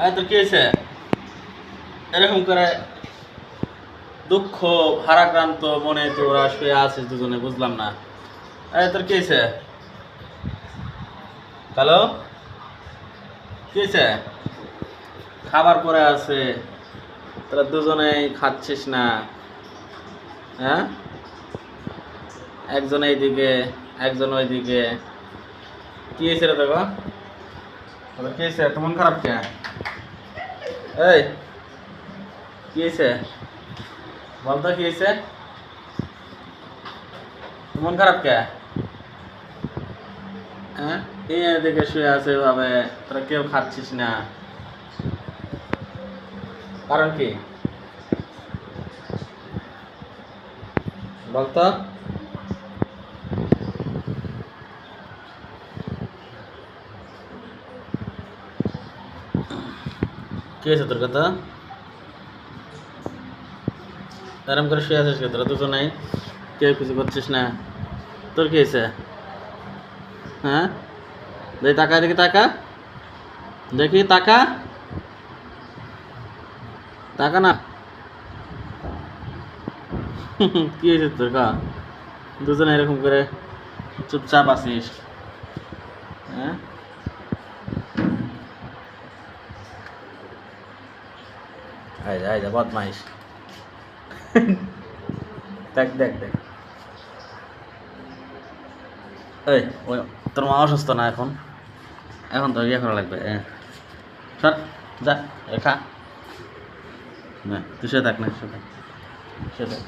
হ্যাঁ তোর কি হয়েছে? এরকম করে দুঃখ ভারাক্রান্ত মনে তোরা শুয়ে আছিস দুজনে, বুঝলাম না। এই তোর কি হয়েছে? হ্যালো? কি হয়েছে? খাবার পরে আছে, তোরা দুজনেই খাচ্ছিস না। হ্যাঁ? একজন এইদিকে, একজন ওইদিকে। কি হয়েছে রে দেখো কি হয়েছে? তোমার খারাপ কে এই, কি হয়েছে বলতো কি হয়েছে মন খারাপ কে? হ্যাঁ? এই এদিকে শুয়ে আছে ভাবে, তোরা কেউ খাচ্ছিস না। কারণ কি? বলতো? কি হয়েছে তোর কথা এরম করে শুয়ে আছিস কে তোরা দুজন নাই কেউ কিছু করছিস না তোর কি হয়েছে হ্যাঁ দেখি টাকা দেখি টাকা দেখি টাকা টাকা না কি হয়েছে তোর কা দুজনে এরকম করে চুপচাপ আছিস হ্যাঁ আয় আয় বদমাইশ। দেখ দেখ দেখ। এই, ওই, তোর মা অসুস্থ না এখন? এখন তো ইয়ে করা লাগবে সর, যা খা। না, তুই সে থাক, না সে থাক। সে থাক।